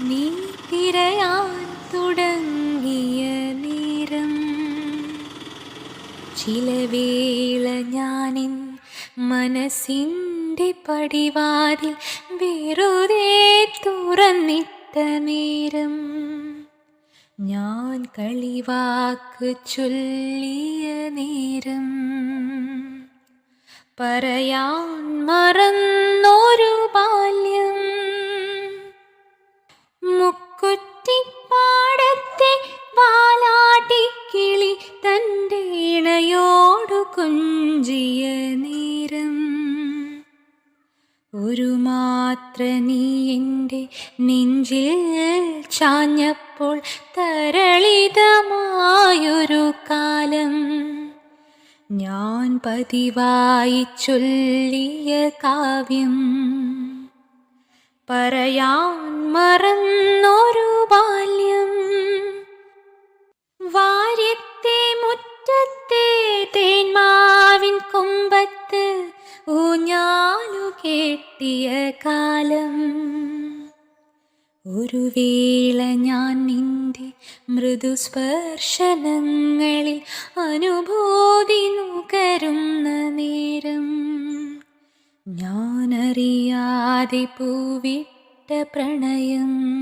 നീ തിരയാൻ തുടങ്ങിയ നേരം ചില വേള ഞാനിൻ മനസ്സിന്റെ പടിവാതിൽ വെറുതെ തുറന്നിട്ട നേരം ഞാൻ കളിവാക്ക് ചൊല്ലിയ നേരം പറയാൻ മറന്നൊരു കുഞ്ചിയ നേരം. ഒരു മാത്ര നീ എന്റെ നെഞ്ചിൽ ചാഞ്ഞപ്പോൾ തരളിതമായൊരു കാലം. ഞാൻ പതിവായി ചൊല്ലിയ കാവ്യം. പറയാൻ മറന്നൊരു ബാല്യം. വാര്യത്തെ തേന്മാവിൻ കൊമ്പത്ത് ഊഞ്ഞാലു കെട്ടിയ കാലം. ഒരു വേള ഞാൻ നിന്റെ മൃദുസ്പർശനങ്ങളിൽ അനുഭൂതി നുകരുന്ന നേരം. ഞാനറിയാതെ പൂവിട്ട പ്രണയം